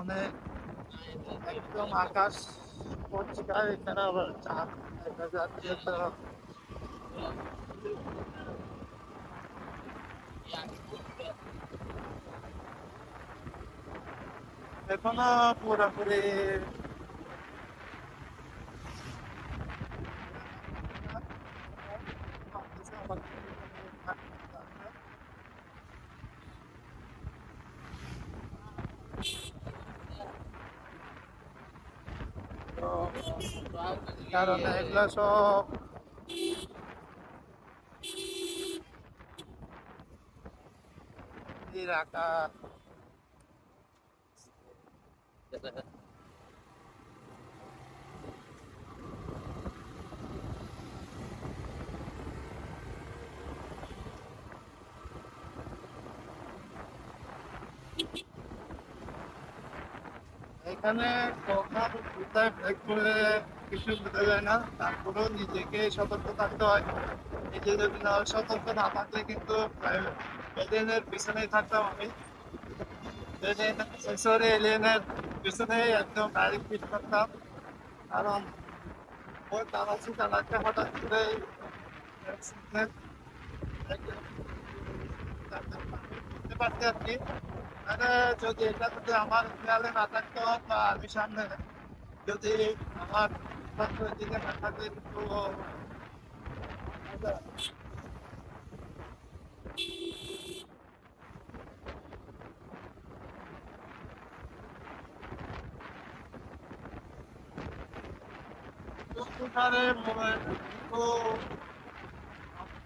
অনেক একদম আকাশ পরিষ্কার এখানে আবার চাঁদ এখনও পুরোপুরি তো কারণ এগুলো সব রাখা এখানে কখন কোথায় ব্রেক করে কিছু বোঝা যায় না, তারপরেও নিজেকে সতর্ক থাকতে হয়। নিজে যদি না সতর্ক না থাকলে কিন্তু এলিয়েনের পিছনেই থাকতাম আমি সরি এলিয়েনের পিছনে একদম ডাইরেক্ট ফিট করতাম কারণ ওই চালাচ্ছি চালাচ্ছে হঠাৎ করে বুঝতে আর কি। মানে যদি এটা যদি আমার খেয়ালে না থাকতো বা আমি সামনে যদি আমার দিকে না থাকে, তো মোবাইল তো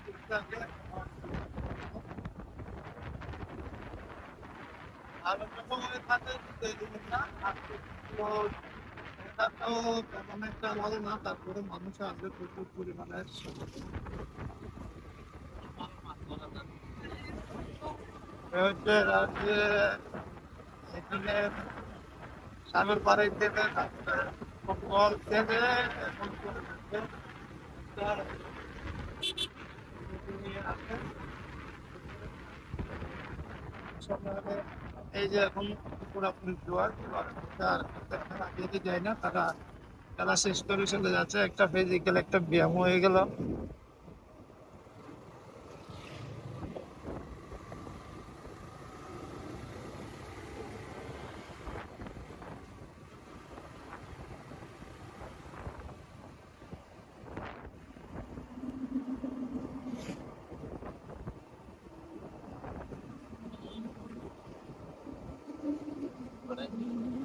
ঠিকঠাক আর সময় থাকে সেই জিনিসটা আর তো এটা তো তেমন একটা ভালো না তারপরে মানুষ আসবে প্রচুর পরিমাণে হচ্ছে রাজ্যে এখানে সাগর থেকে ফল থেকে এই যে এখন পুরাপুরি জোয়ার যেতে যায় না, তারা খেলা শেষ করে চলে যাচ্ছে। একটা ফিজিক্যাল একটা ব্যায়াম হয়ে গেল। confident